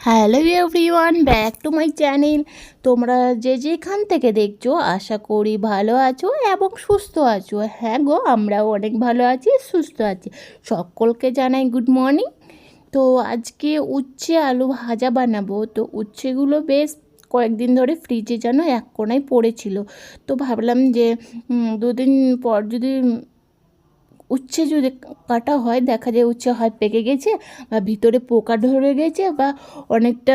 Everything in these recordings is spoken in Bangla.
Hello everyone, back to my channel. তোমরা যে যেখান থেকে দেখছ, আশা করি ভালো আছো এবং সুস্থ আছো। হ্যাঁ গো, আমরাও অনেক ভালো আছি, সুস্থ আছি। সকলকে জানাই গুড মর্নিং। তো আজকে উচ্ছে আলু ভাজা বানাবো। তো উচ্ছেগুলো বেশ কয়েকদিন ধরে ফ্রিজে যেন এক কোনায় পড়েছিল। তো ভাবলাম যে দুদিন পর যদি উচ্ছে যদি কাটা হয়, দেখা যায় উচ্ছে হয় পেকে গেছে বা ভিতরে পোকা ধরে গেছে বা অনেকটা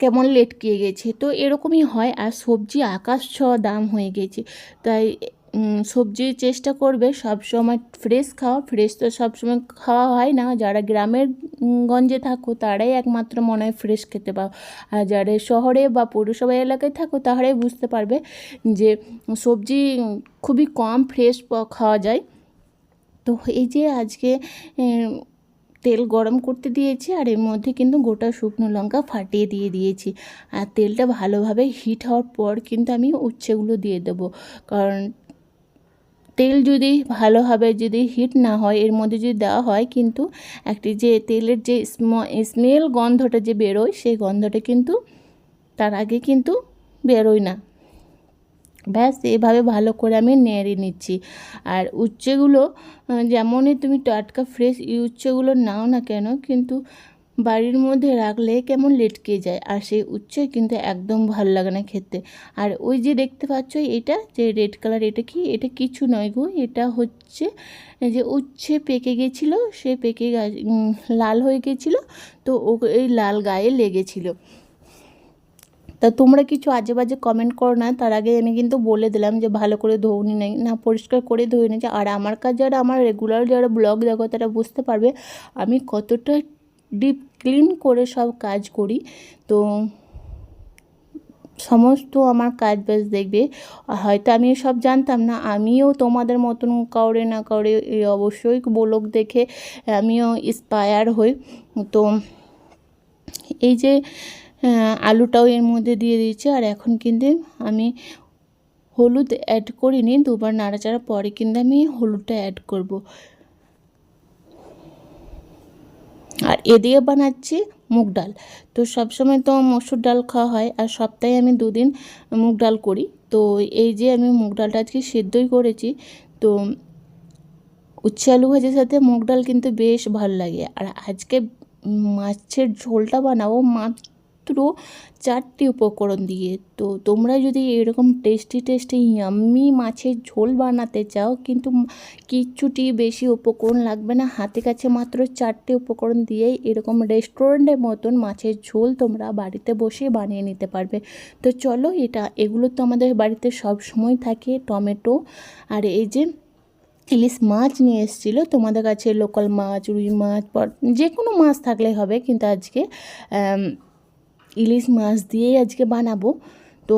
কেমন লেটকিয়ে গেছে। তো এরকমই হয় আর সবজি আকাশ ছোঁয়া দাম হয়ে গেছে। তাই সবজি চেষ্টা করবে সব সময় ফ্রেশ খাওয়া। ফ্রেশ তো সবসময় খাওয়া হয় না। যারা গ্রামের গঞ্জে থাকো, তারাই একমাত্র মনে হয় ফ্রেশ খেতে পাও। আর যারা শহরে বা পৌরসভা এলাকায় থাকো তারাই বুঝতে পারবে যে সবজি খুবই কম ফ্রেশ খাওয়া যায়। তো এই যে আজকে তেল গরম করতে দিয়েছি আর এর মধ্যে কিন্তু গোটা শুকনো লঙ্কা ফাটিয়ে দিয়ে দিয়েছি। আর তেলটা ভালোভাবে হিট হওয়ার পর কিন্তু আমি উচ্ছেগুলো দিয়ে দেবো। কারণ তেল যদি ভালোভাবে যদি হিট না হয়, এর মধ্যে যদি দেওয়া হয় কিন্তু একটি যে তেলের যে স্মেল গন্ধটা যে বেরোয়, সেই গন্ধটা কিন্তু তার আগে কিন্তু বেরোয় না। ব্যাস, এভাবে ভালো করে আমি নেড়ে নিচ্ছি। আর উচ্ছেগুলো যেমনই তুমি টাটকা ফ্রেশ এই উচ্ছেগুলো নাও না কেন, কিন্তু বাড়ির মধ্যে রাখলে কেমন লেটকে যায়। আর সেই উচ্ছে কিন্তু একদম ভালো লাগে না খেতে। আর ওই যে দেখতে পাচ্ছ এটা, যে রেড কালার এটা কি? এটা কিছু নয় গো, এটা হচ্ছে যে উচ্ছে পেকে গেছিল, সে পেকে লাল হয়ে গেছিল, তো ও এই লাল গায়ে লেগেছিলো। তা তোমরা কিছু আজে বাজে কমেন্ট করো না, তার আগে আমি কিন্তু বলে দিলাম যে ভালো করে ধোনি নাই, না পরিষ্কার করে ধুয়ে নিয়েছি আর আমার কাজ যারা, আমার রেগুলার যারা ব্লগ দেখো তারা বুঝতে পারবে আমি কতটা ডিপ ক্লিন করে সব কাজ করি। তো সমস্ত আমার কাজ বাজ দেখবে। হয়তো আমি সব জানতাম না, আমিও তোমাদের মতন কাউরে না কাউরে অবশ্যই ব্লগ দেখে, আমিও ইন্সপায়ার হই। তো এই যে আলুটাও এর মধ্যে দিয়ে দিয়েছি। আর এখন কিন্তু আমি হলুদ অ্যাড করিনি, দুবার নাড়াচাড়া পরে কিন্তু আমি হলুদটা অ্যাড করব। আর এদিকে বানাচ্ছি মুগ ডাল। তো সবসময় তো মসুর ডাল খাওয়া হয়, আর সপ্তাহে আমি দুদিন মুগ ডাল করি। তো এই যে আমি মুগ ডালটা আজকে সেদ্ধই করেছি, তো উচ্ছে আলু ভাজির সাথে মুগ ডাল কিন্তু বেশ ভালো লাগে। আর আজকে মাছের ঝোলটা বানাবো মাত্র চারটি উপকরণ দিয়ে। তো তোমরা যদি এরকম টেস্টি টেস্টি ইয়াম্মি মাছের ঝোল বানাতে চাও কিন্তু কিচ্ছুটি বেশি উপকরণ লাগবে না। হাতে কাছে মাত্র চারটে উপকরণ দিয়েই এরকম রেস্টুরেন্টের মতন মাছের ঝোল তোমরা বাড়িতে বসে বানিয়ে নিতে পারবে। তো চলো এটা এগুলো তো আমাদের বাড়িতে সব সময় থাকে টমেটো। আর এই যে ইলিশ মাছ নিয়ে এসেছিল তোমাদের কাছে লোকাল মাছ রুই মাছ যে কোনো মাছ থাকলে হবে কিন্তু আজকে আম, ইলিশ মাছ দিয়েই আজকে বানাবো। তো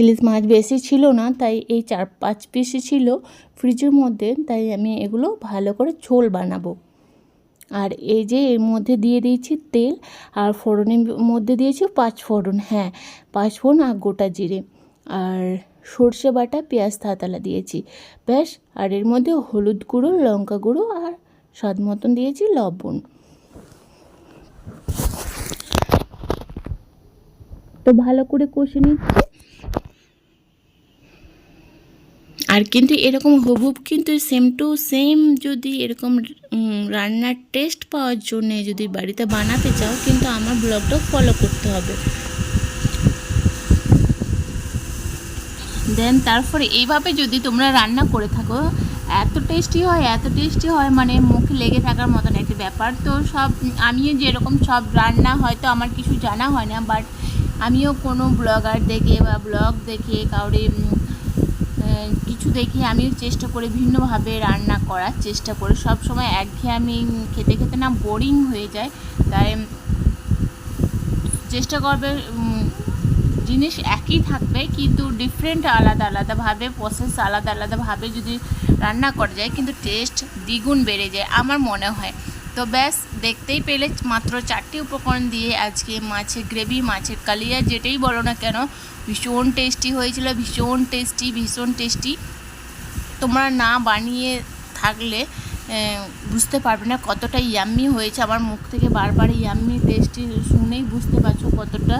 ইলিশ মাছ বেশি ছিল না, তাই এই চার পাঁচ পিসই ছিল ফ্রিজের মধ্যে, তাই আমি এগুলো ভালো করে ঝোল বানাবো। আর এই যে এর মধ্যে দিয়ে দিয়েছি তেল, আর ফোড়নের মধ্যে দিয়েছি পাঁচ ফোড়ন হ্যাঁ পাঁচ ফোড়ন আর গোটা জিরে। আর সর্ষে বাটা, পেঁয়াজ থাতালা দিয়েছি, ব্যাস। আর এর মধ্যে হলুদ গুঁড়ো, লঙ্কা গুঁড়ো, আর স্বাদ মতন দিয়েছি লবণ। তো ভালো করে কষে নিচ্ছি। আর কিন্তু এরকম হুবহুব কিন্তু সেম টু সেম যদি এরকম রান্নার টেস্ট পাওয়ার জন্য যদি বাড়িতে বানাতে চাও, কিন্তু আমার ব্লগটা ফলো করতে হবে। দেন তারপরে এইভাবে যদি তোমরা রান্না করে থাকো, এত টেস্টি হয়, এত টেস্টি হয় মানে মুখে লেগে থাকার মতন একটা ব্যাপার। তো সব, আমিও যেরকম সব রান্না হয়তো আমার কিছু জানা হয় না বাট আমিও কোনো ব্লগার দেখে বা ব্লগ দেখে কাউরে কিছু দেখে আমিও চেষ্টা করি ভিন্নভাবে রান্না করার চেষ্টা করি। সব সময় একঘেয়ে আমি খেতে খেতে না বোরিং হয়ে যায়। তাই চেষ্টা করবে জিনিস একই থাকবে কিন্তু ডিফারেন্ট আলাদা আলাদাভাবে প্রসেস আলাদা আলাদাভাবে যদি রান্না করা যায় কিন্তু টেস্ট দ্বিগুণ বেড়ে যায়, আমার মনে হয়। তো ব্যাস, দেখতেই পেলে মাত্র চারটি উপকরণ দিয়ে আজকে মাছের গ্রেভি, মাছের কালিয়া, যেটাই বলো না কেন, ভীষণ টেস্টি হয়েছিল, ভীষণ টেস্টি ভীষণ টেস্টি তোমরা না বানিয়ে থাকলে বুঝতে পারবে না কতটা ইয়াম্মি হয়েছে। আমার মুখ থেকে বারবার ইয়াম্মি টেস্টি শুনেই বুঝতে পারছ কতটা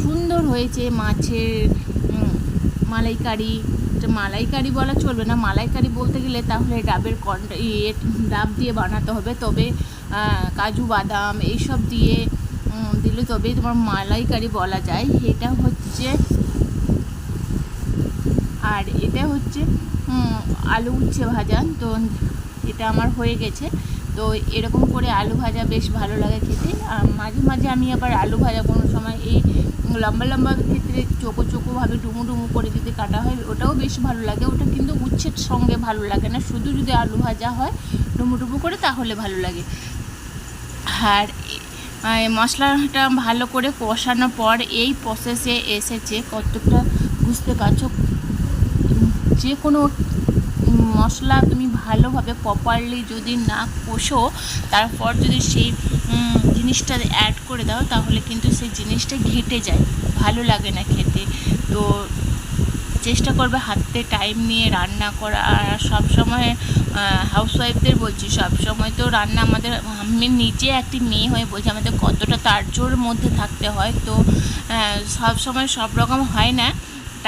সুন্দর হয়েছে মাছের মালাইকারি মালাইকারি বলা চলবে না। মালাইকারি বলতে গেলে তাহলে ডাবের কন ইয়ে ডাব দিয়ে বানাতে হবে। তবে কাজু, বাদাম এইসব দিয়ে দিলে তবেই তোমার মালাইকারি বলা যায়। এটা হচ্ছে আর এটা হচ্ছে আলু উচ্ছে ভাজা। তো এটা আমার হয়ে গেছে। তো এরকম করে আলু ভাজা বেশ ভালো লাগে খেতে। আর মাঝে মাঝে আমি আবার আলু ভাজা কোনো সময় এই লম্বা লম্বা ক্ষেত্রে চোখো চোখোভাবে ডুমু ডুমু করে যদি কাটা হয়, ওটাও বেশ ভালো লাগে। ওটা কিন্তু উচ্ছের সঙ্গে ভালো লাগে না। শুধু যদি আলু ভাজা হয়, ডুমু ডুমু করে, তাহলে ভালো লাগে। আর মশলাটা ভালো করে কষানোর পর এই প্রসেসে এসেছে। কতটা বুঝতে পারছ? যে কোনো মশলা তুমি ভালোভাবে প্রপারলি যদি না কষো, তারপর যদি সেই জিনিসটা অ্যাড করে দাও, তাহলে কিন্তু সেই জিনিসটা ঘেটে যায়। ভালো লাগে না খেতে। তো চেষ্টা করবে হাতে টাইম নিয়ে রান্না করা। আর সব সময় হাউসওয়াইফদের বলছি, সব সময় তো রান্না আমাদের, আমি নিজে একটি মেয়ে হয়ে বলছি, আমাদের কতটা তাড়জোড় মধ্যে থাকতে হয়। তো সব সময় সব রকম হয় না।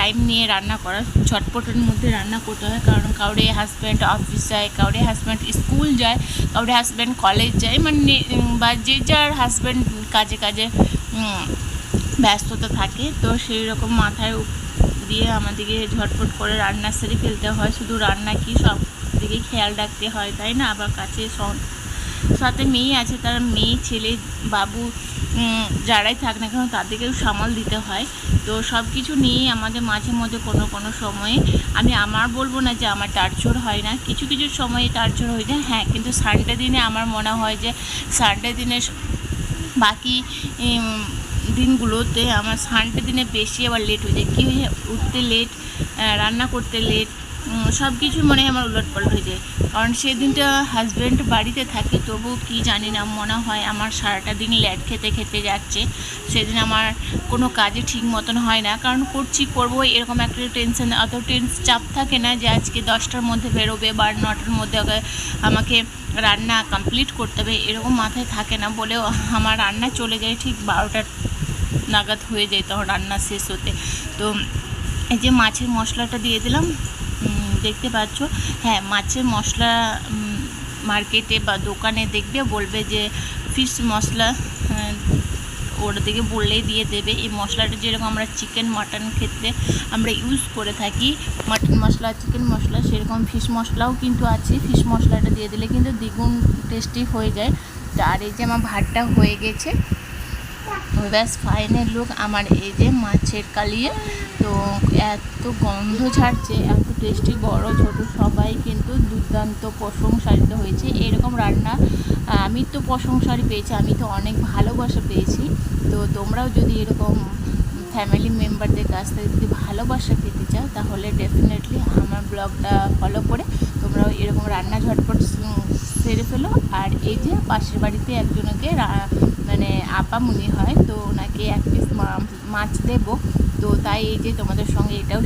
টাইম নিয়ে রান্না করা, ঝটপটের মধ্যে রান্না করতে হয়। কারণ কাউরে হাজব্যান্ড অফিস যায়, কাউরে হাজব্যান্ড স্কুল যায়, কাউরে হাজব্যান্ড কলেজ যায়। মানে বা যে যার হাজব্যান্ড কাজে কাজে ব্যস্ততা থাকে, তো সেই রকম মাথায় দিয়ে আমাদেরকে ঝটপট করে রান্না সেরে ফেলতে হয়। শুধু রান্না কি সব দিকে খেয়াল রাখতে হয়, তাই না? আবার কাছে সাথে মেয়ে আছে, তার মেয়ে, ছেলে, বাবু যারাই থাক না কেন তাদেরকেও সামাল দিতে হয়। তো সব কিছু নিয়েই আমাদের মাঝে মধ্যে কোনো কোনো সময়ে আমি আমার বলব না যে আমার তারচোর হয় না। কিছু কিছু সময়ে তারচোর হয়ে যায় হ্যাঁ কিন্তু সানডে দিনে আমার মনে হয় যে সানডে দিনে বাকি দিনগুলোতে আমার সানডে দিনে বেশি আবার লেট হয়ে যায়। কী হয়ে উঠতে লেট রান্না করতে লেট সব কিছু মনে হয় আমার উলটপালট হয়ে যায়। কারণ সেদিনটা হাজব্যান্ড বাড়িতে থাকে, তবুও কি জানি না, মনে হয় আমার সারাটা দিন ল্যাট খেতে খেতে যাচ্ছে। সেদিন আমার কোনো কাজে ঠিক মতন হয় না। কারণ করছি, করব, এরকম একটা টেনশন অত টেন্স চাপ থাকে না যে আজকে দশটার মধ্যে বেরোবে বা নটার মধ্যে আমাকে রান্না কমপ্লিট করতে হবে, এরকম মাথায় থাকে না। বলেও আমার রান্না চলে যায়, ঠিক বারোটার নাগাদ হয়ে যায় তখন রান্না শেষ হতে। তো এই যে মাছের মশলাটা দিয়ে দিলাম দেখতে পাচ্ছ। হ্যাঁ মাছের মশলা মার্কেটে বা দোকানে দেখবে, বলবে যে ফিশ মশলা ওটা ওর দিকে বললেই দিয়ে দেবে। এই মশলাটা যেরকম আমরা চিকেন মাটন ক্ষেত্রে আমরা ইউজ করে থাকি মাটন মশলা চিকেন মশলা, সেরকম ফিশ মশলাও কিন্তু আছে। ফিশ মশলাটা দিয়ে দিলে কিন্তু দ্বিগুণ টেস্টি হয়ে যায়। আর এই যে আমার ভাতটা হয়ে গেছে। ব্যাস ফাইনাল লোক আমার এই যে মাছের কালিয়ে। তো এত গন্ধ ছাড়ছে, এত টেস্টি বড়, ছোট, সবাই কিন্তু দুর্দান্ত প্রশংসারিত হয়েছে। এরকম রান্না আমি তো প্রশংসারই পেয়েছি, আমি তো অনেক ভালোবাসা পেয়েছি। তো তোমরাও যদি এরকম ফ্যামিলি মেম্বারদের কাছ থেকে যদি ভালোবাসা পেতে চাও, তাহলে ডেফিনেটলি আমার ব্লগটা ফলো করে তোমরাও এরকম রান্না ঝটপট সেরে ফেলো। আর এই যে পাশের বাড়িতে একজনকে মানে আপা মুনি হয়, তো ওনাকে এক পিস মাছ দেবো। তো তাই এই যে তোমাদের সঙ্গে এটাও